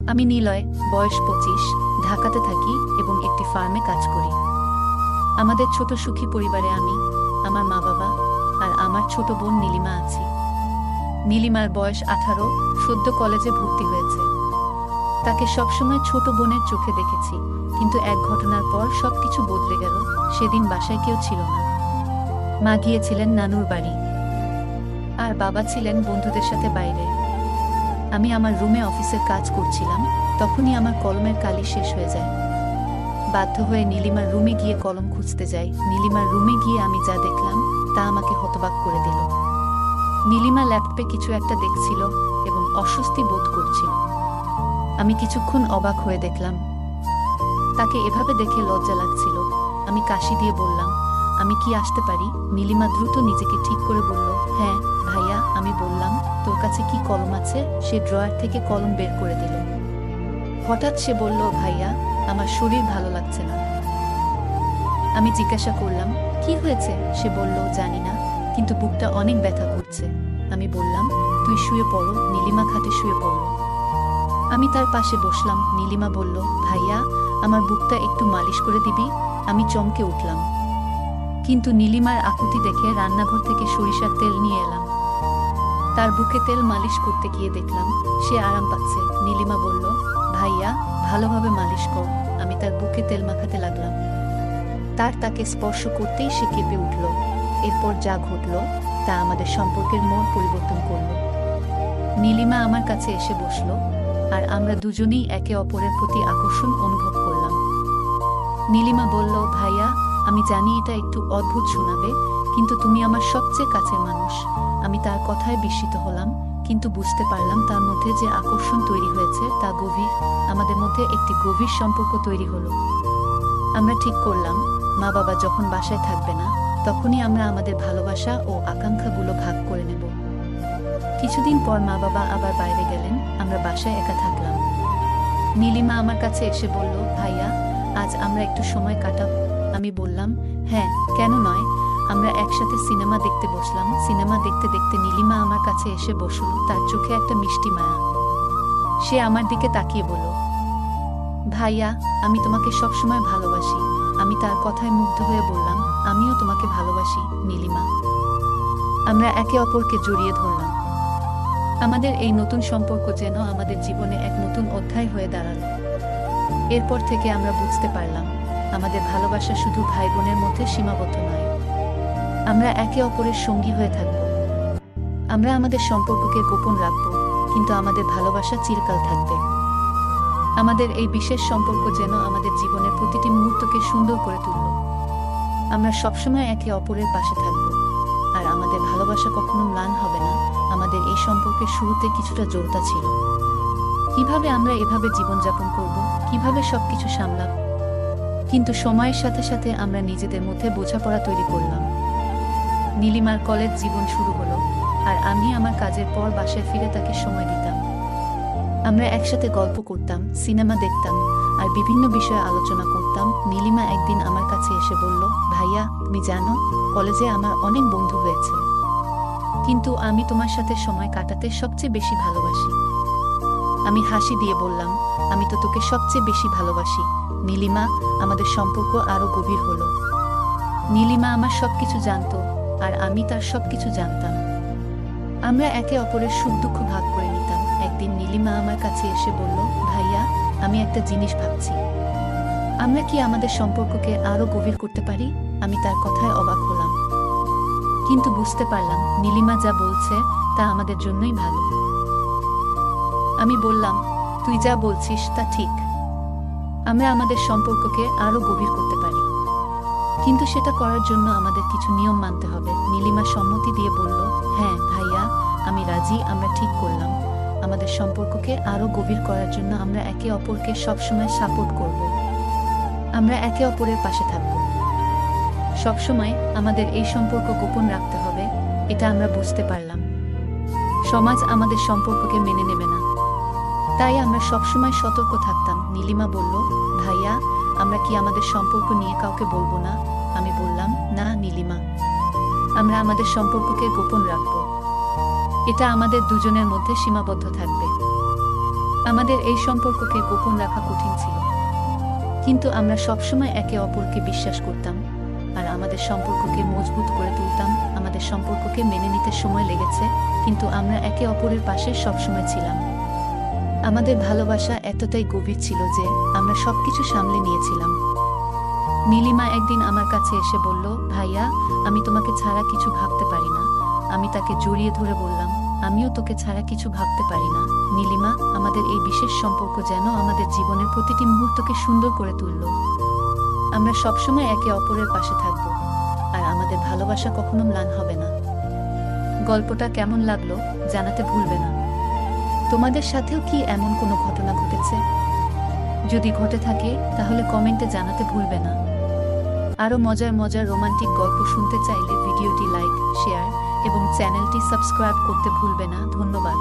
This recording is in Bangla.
আমি নিলয়, বয়স পঁচিশ, ঢাকাতে থাকি এবং একটি ফার্মে কাজ করি। আমাদের ছোট সুখী পরিবারে আমি, আমার মা বাবা আর আমার ছোট বোন নীলিমা আছি। নীলিমার বয়স আঠারো, সদ্য কলেজে ভর্তি হয়েছে। তাকে সবসময় ছোট বোনের চোখে দেখেছি, কিন্তু এক ঘটনার পর সবকিছু বদলে গেল, সেদিন বাসায় কেউ ছিল না। মা গিয়েছিলেন নানুর বাড়ি। আর বাবা ছিলেন বন্ধুদের সাথে বাইরে। আমি আমার রুমে অফিসের কাজ করছিলাম, তখনই আমার কলমের কালি শেষ হয়ে যায়। বাধ্য হয়ে নীলিমার রুমে গিয়ে কলম খুঁজতে যাই। নীলিমার রুমে গিয়ে আমি যা দেখলাম, তা আমাকে হতবাক করে দিল। নীলিমা ল্যাপটপে কিছু একটা দেখছিল এবং অস্বস্তি বোধ করছিল। আমি কিছুক্ষণ অবাক হয়ে দেখলাম, তাকে এভাবে দেখে লজ্জা লাগছিল। আমি কাশি দিয়ে বললাম, আমি কি আসতে পারি? নীলিমা দ্রুত নিজেকে ঠিক করে বলল হ্যাঁ। তোর কাছে কি কলম আছে? সে ড্রয়ার থেকে কলম বের করে দিল। হঠাৎ সে বলল, ভাইয়া, আমার শরীর ভালো লাগছে না। আমি জিজ্ঞাসা করলাম, কি হয়েছে? সে বলল, জানি না, কিন্তু বুকটা অনেক ব্যথা করছে। আমি বললাম, তুই শুয়ে পড়ো, নীলিমা খাটে শুয়ে পড়ল আমি তার পাশে বসলাম। নীলিমা বলল, ভাইয়া, আমার বুকটা একটু মালিশ করে দিবি? আমি চমকে উঠলাম। কিন্তু নীলিমার আকুতি দেখে রান্নাঘর থেকে সরিষার তেল নিয়ে এলাম। তার বুকে তেল মালিশ করতে গিয়ে দেখলাম, সে আরাম পাচ্ছে। নীলিমা বলল, ভাইয়া, ভালোভাবে মালিশ কর। আমি তার বুকে তেল মাখাতে লাগলাম। তার তাকে স্পর্শ করতেই সে কেঁপে উঠল। এরপর যা ঘটল, তা আমাদের সম্পর্কের মোড় পরিবর্তন করল। নীলিমা আমার কাছে এসে বসল, আর আমরা দুজনেই একে অপরের প্রতি আকর্ষণ অনুভব করলাম। নীলিমা বলল, ভাইয়া, আমি জানি এটা একটু অদ্ভুত শোনাবে কিন্তু তুমি আমার সবচেয়ে কাছের মানুষ। আমি তার কথায় বিস্মিত হলাম, কিন্তু বুঝতে পারলাম তার মধ্যে যে আকর্ষণ তৈরি হয়েছে তা গভীর, আমাদের মধ্যে একটি গভীর সম্পর্ক তৈরি হলো। আমরা ঠিক করলাম মা বাবা যখন বাসায় থাকবে না, তখনই আমরা আমাদের ভালোবাসা ও আকাঙ্ক্ষাগুলো ভাগ করে নেব। কিছুদিন পর মা বাবা আবার বাইরে গেলেন, আমরা বাসায় একা থাকলাম। নীলিমা আমার কাছে এসে বলল, ভাইয়া, আজ আমরা একটু সময় কাটাব আমি বললাম হ্যাঁ কেন নয়? আমরা একসাথে সিনেমা দেখতে বসলাম। সিনেমা দেখতে দেখতে নীলিমা আমার কাছে এসে বসল। তার চোখে একটা মিষ্টি মায়া। সে আমার দিকে তাকিয়ে বলল, ভাইয়া, আমি তোমাকে সবসময় ভালোবাসি। আমি তার কথায় মুগ্ধ হয়ে বললাম, আমিও তোমাকে ভালোবাসি, নীলিমা। আমরা একে অপরকে জড়িয়ে ধরলাম। আমাদের এই নতুন সম্পর্ক যেন আমাদের জীবনে এক নতুন অধ্যায় হয়ে দাঁড়াল। এরপর থেকে আমরা বুঝতে পারলাম, আমাদের ভালোবাসা শুধু ভাই বোনের মধ্যে সীমাবদ্ধ নয়। আমরা একে অপরের সঙ্গী হয়ে থাকব। আমরা আমাদের সম্পর্ককে গোপন রাখব, কিন্তু আমাদের ভালোবাসা চিরকাল থাকবে। আমাদের এই বিশেষ সম্পর্ক যেন আমাদের জীবনের প্রতিটি মুহূর্তকে সুন্দর করে তুলল। আমরা সবসময় একে অপরের পাশে থাকব। আর আমাদের ভালোবাসা কখনো ম্লান হবে না। আমাদের এই সম্পর্কের শুরুতে কিছুটা জোরতা ছিল। কীভাবে আমরা এভাবে জীবনযাপন করব? কীভাবে সবকিছু সামলাব? কিন্তু সময়ের সাথে সাথে আমরা নিজেদের মধ্যে বোঝাপড়া তৈরি করলাম। নীলিমার কলেজ জীবন শুরু হলো, আর আমি আমার কাজের পর বাসায় ফিরে তাকে সময় দিতাম। আমরা একসাথে গল্প করতাম, সিনেমা দেখতাম, আর বিভিন্ন বিষয়ে আলোচনা করতাম। নীলিমা একদিন আমার কাছে এসে বলল, ভাইয়া, তুমি জানো, কলেজে আমার অনেক বন্ধু হয়েছে। কিন্তু আমি তোমার সাথে সময় কাটাতে সবচেয়ে বেশি ভালোবাসি। আমি হাসি দিয়ে বললাম, আমি তো তোকে সবচেয়ে বেশি ভালোবাসি। নীলিমা, আমাদের সম্পর্ক আরও গভীর হলো। নীলিমা আমার সবকিছু জানতো আর আমি তার সবকিছু জানতাম। আমরা একে অপরের সুখ দুঃখ ভাগ করে নিতাম। একদিন নীলিমা আমার কাছে এসে বলল, ভাইয়া, আমি একটা জিনিস ভাবছি। আমরা কি আমাদের সম্পর্ককে আরও গভীর করতে পারি? আমি তার কথায় অবাক হলাম। কিন্তু বুঝতে পারলাম, নীলিমা যা বলছে তা আমাদের জন্যই ভালো। আমি বললাম, তুই যা বলছিস তা ঠিক। আমরা আমাদের সম্পর্ককে আরও গভীর করতে পারি। কিন্তু সেটা করার জন্য আমাদের কিছু নিয়ম মানতে হবে। নীলিমা সম্মতি দিয়ে বলল হ্যাঁ ভাইয়া, আমি রাজি, আমরা ঠিক করলাম। আমাদের সম্পর্ককে আরও গভীর করার জন্য আমরা একে অপরকে সবসময় সাপোর্ট করব। আমরা একে অপরের পাশে থাকব। সবসময় আমাদের এই সম্পর্ক গোপন রাখতে হবে, এটা আমরা বুঝতে পারলাম। সমাজ আমাদের সম্পর্ককে মেনে নেবে না। তাই আমরা সবসময় সতর্ক থাকতাম। নীলিমা বলল, ভাইয়া, আমরা কি আমাদের সম্পর্ক নিয়ে কাউকে বলব না? আমি বললাম, না, নীলিমা। আমরা আমাদের সম্পর্ককে গোপন রাখব। এটা আমাদের দুজনের মধ্যে সীমাবদ্ধ থাকবে। আমাদের এই সম্পর্ককে গোপন রাখা কঠিন ছিল। কিন্তু আমরা সবসময় একে অপরকে বিশ্বাস করতাম আর আমাদের সম্পর্ককে মজবুত করে তুলতাম। আমাদের সম্পর্ককে মেনে নিতে সময় লেগেছে, কিন্তু আমরা একে অপরের পাশে সবসময় ছিলাম। আমাদের ভালোবাসা এতটাই গভীর ছিল যে আমরা সবকিছু সামলে নিয়েছিলাম। নীলিমা একদিন আমার কাছে এসে বলল, ভাইয়া, আমি তোমাকে ছাড়া কিছু ভাবতে পারি না। আমি তাকে জড়িয়ে ধরে বললাম, আমিও তোকে ছাড়া কিছু ভাবতে পারি না। নীলিমা, আমাদের এই বিশেষ সম্পর্ক যেন আমাদের জীবনের প্রতিটি মুহূর্তকে সুন্দর করে তুলল। আমরা সবসময় একে অপরের পাশে থাকব, আর আমাদের ভালোবাসা কখনো ম্লান হবে না। গল্পটা কেমন লাগল জানাতে ভুলবে না। তোমাদের সাথেও কি এমন কোনো ঘটনা ঘটেছে? যদি ঘটে থাকে, তাহলে কমেন্টে জানাতে ভুলবে না। আরও মজার মজার রোমান্টিক গল্প শুনতে চাইলে ভিডিওটি লাইক, শেয়ার এবং চ্যানেলটি সাবস্ক্রাইব করতে ভুলবে না। ধন্যবাদ।